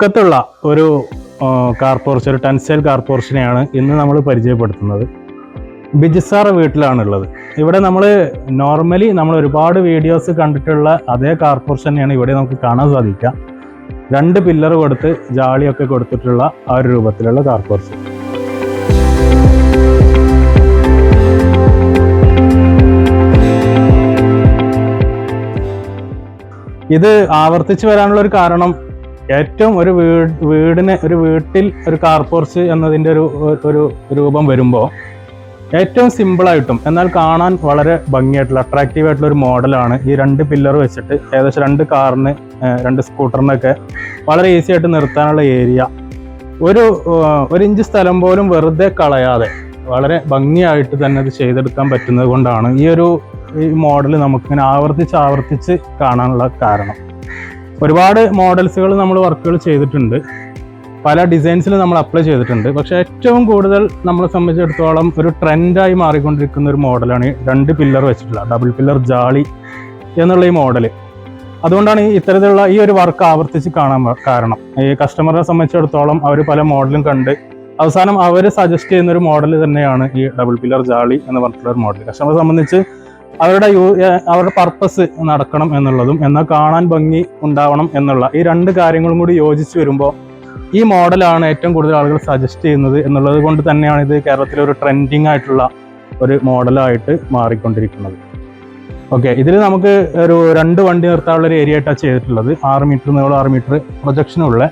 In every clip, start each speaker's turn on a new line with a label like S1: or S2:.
S1: പൊക്കത്തുള്ള ഒരു car porch ഒരു tensile car പോർച്ചിനെയാണ് ഇന്ന് നമ്മൾ പരിചയപ്പെടുത്തുന്നത്. ബിജിസാറ വീട്ടിലാണുള്ളത്. ഇവിടെ നമ്മൾ നോർമലി നമ്മൾ ഒരുപാട് വീഡിയോസ് കണ്ടിട്ടുള്ള അതേ കാർ പോർച്ച് തന്നെയാണ് ഇവിടെ നമുക്ക് കാണാൻ സാധിക്കുക. രണ്ട് പില്ലർ കൊടുത്ത് ജാളിയൊക്കെ കൊടുത്തിട്ടുള്ള ആ ഒരു രൂപത്തിലുള്ള കാർ പോർച്ച് ഇത് ആവർത്തിച്ച് വരാനുള്ള ഒരു കാരണം ഏറ്റവും ഒരു വീട് വീടിന് ഒരു വീട്ടിൽ ഒരു കാർപോർച്ച് എന്നതിന്റെ ഒരു ഒരു രൂപം വരുമ്പോൾ ഏറ്റവും സിമ്പിളായിട്ടും എന്നാൽ കാണാൻ വളരെ ഭംഗിയായിട്ടുള്ള അട്രാക്റ്റീവ് ആയിട്ടുള്ള ഒരു മോഡലാണ് ഈ രണ്ട് പില്ലർ വെച്ചിട്ട് ഏകദേശം രണ്ട് കാറിന് രണ്ട് സ്കൂട്ടറിനൊക്കെ വളരെ ഈസി ആയിട്ട് നിർത്താനുള്ള ഏരിയ ഒരു ഒരു ഇഞ്ച് സ്ഥലം പോലും വെറുതെ കളയാതെ വളരെ ഭംഗിയായിട്ട് തന്നെ ഇത് ചെയ്തെടുക്കാൻ പറ്റുന്നത് കൊണ്ടാണ് ഈ ഒരു ഈ മോഡൽ നമുക്കിങ്ങനെ ആവർത്തിച്ച് ആവർത്തിച്ച് കാണാനുള്ള കാരണം. ഒരുപാട് മോഡൽസുകൾ നമ്മൾ വർക്കുകൾ ചെയ്തിട്ടുണ്ട്. പല ഡിസൈൻസിൽ നമ്മൾ അപ്ലൈ ചെയ്തിട്ടുണ്ട്. പക്ഷെ ഏറ്റവും കൂടുതൽ നമ്മളെ സംബന്ധിച്ചിടത്തോളം ഒരു ട്രെൻഡായി മാറിക്കൊണ്ടിരിക്കുന്ന ഒരു മോഡലാണ് രണ്ട് പില്ലർ വെച്ചിട്ടുള്ള ഡബിൾ പില്ലർ ജാളി എന്നുള്ള ഈ മോഡൽ. അതുകൊണ്ടാണ് ഈ ഇത്തരത്തിലുള്ള ഈ ഒരു വർക്ക് ആവർത്തിച്ച് കാണാൻ കാരണം. ഈ കസ്റ്റമറെ സംബന്ധിച്ചിടത്തോളം അവർ പല മോഡലും കണ്ട് അവസാനം അവർ സജസ്റ്റ് ചെയ്യുന്ന ഒരു മോഡൽ തന്നെയാണ് ഈ ഡബിൾ പില്ലർ ജാളി എന്ന് പറഞ്ഞിട്ടുള്ള ഒരു മോഡൽ. കസ്റ്റമറെ സംബന്ധിച്ച് അവരുടെ യൂ അവരുടെ പർപ്പസ് നടക്കണം എന്നുള്ളതും എന്നാൽ കാണാൻ ഭംഗി ഉണ്ടാവണം എന്നുള്ള ഈ രണ്ട് കാര്യങ്ങളും കൂടി യോജിച്ച് വരുമ്പോൾ ഈ മോഡലാണ് ഏറ്റവും കൂടുതൽ ആളുകൾ സജസ്റ്റ് ചെയ്യുന്നത് എന്നുള്ളത് കൊണ്ട് തന്നെയാണ് ഇത് കേരളത്തിലെ ഒരു ട്രെൻഡിങ് ആയിട്ടുള്ള ഒരു മോഡലായിട്ട് മാറിക്കൊണ്ടിരിക്കുന്നത്. ഓക്കെ ഇതിൽ നമുക്ക് ഒരു രണ്ട് വണ്ടി നിർത്താനുള്ള ഒരു ഏരിയ ആയിട്ടാണ് ചെയ്തിട്ടുള്ളത്. ആറ് മീറ്റർ നീളം ആറ് മീറ്റർ പ്രൊജക്ഷനുള്ള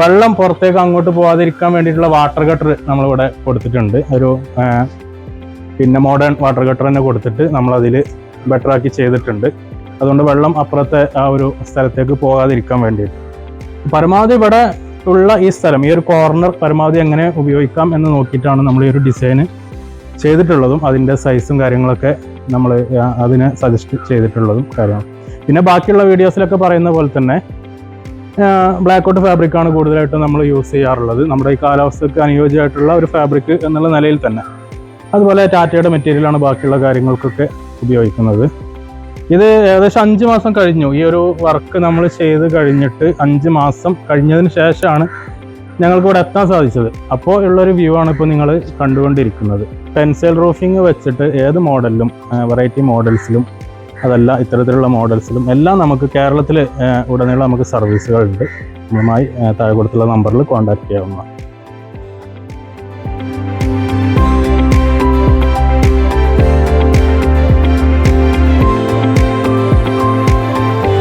S1: വെള്ളം പുറത്തേക്ക് അങ്ങോട്ട് പോകാതിരിക്കാൻ വേണ്ടിയിട്ടുള്ള വാട്ടർ ഗട്ടർ നമ്മളിവിടെ കൊടുത്തിട്ടുണ്ട്. ഒരു പിന്നെ മോഡേൺ വാട്ടർ ഗട്ടർ തന്നെ കൊടുത്തിട്ട് നമ്മളതിൽ ബെറ്റർ ആക്കി ചെയ്തിട്ടുണ്ട്. അതുകൊണ്ട് വെള്ളം അപ്പുറത്തെ ആ ഒരു സ്ഥലത്തേക്ക് പോകാതിരിക്കാൻ വേണ്ടിയിട്ട്. പരമാവധി ഇവിടെ ഉള്ള ഈ സ്ഥലം ഈ ഒരു കോർണർ പരമാവധി എങ്ങനെ ഉപയോഗിക്കാം എന്ന് നോക്കിയിട്ടാണ് നമ്മൾ ഈ ഒരു ഡിസൈന് ചെയ്തിട്ടുള്ളതും അതിന്റെ സൈസും കാര്യങ്ങളൊക്കെ നമ്മൾ അതിനെ സജസ്റ്റ് ചെയ്തിട്ടുള്ളതും കാര്യമാണ് പിന്നെ ബാക്കിയുള്ള വീഡിയോസിലൊക്കെ പറയുന്ന പോലെ തന്നെ ബ്ലാക്ക് ഔട്ട് ഫാബ്രിക്കാണ് കൂടുതലായിട്ടും നമ്മൾ യൂസ് ചെയ്യാറുള്ളത്. നമ്മുടെ ഈ കാലാവസ്ഥയ്ക്ക് അനുയോജ്യമായിട്ടുള്ള ഒരു ഫാബ്രിക് എന്നുള്ള നിലയിൽ തന്നെ. അതുപോലെ ടാറ്റയുടെ മെറ്റീരിയലാണ് ബാക്കിയുള്ള കാര്യങ്ങൾക്കൊക്കെ ഉപയോഗിക്കുന്നത്. ഇത് ഏകദേശം അഞ്ച് മാസം കഴിഞ്ഞു. ഈ ഒരു വർക്ക് നമ്മൾ ചെയ്ത് കഴിഞ്ഞിട്ട് അഞ്ച് മാസം കഴിഞ്ഞതിന് ശേഷമാണ് ഞങ്ങൾക്ക് ഇവിടെ എത്താൻ സാധിച്ചത്. അപ്പോൾ ഉള്ളൊരു വ്യൂ ആണ് ഇപ്പോൾ നിങ്ങൾ കണ്ടുകൊണ്ടിരിക്കുന്നത്. പെൻസിൽ റൂഫിംഗ് വെച്ചിട്ട് ഏത് മോഡലിലും വെറൈറ്റി മോഡൽസിലും അതല്ല ഇത്തരത്തിലുള്ള മോഡൽസിലും എല്ലാം നമുക്ക് കേരളത്തിൽ ഉടനീളം നമുക്ക് സർവീസുകളുണ്ട്. നമ്മളുമായി താഴെ കൊടുത്തുള്ള നമ്പറിൽ കോൺടാക്ട് ചെയ്യാവുന്നതാണ്.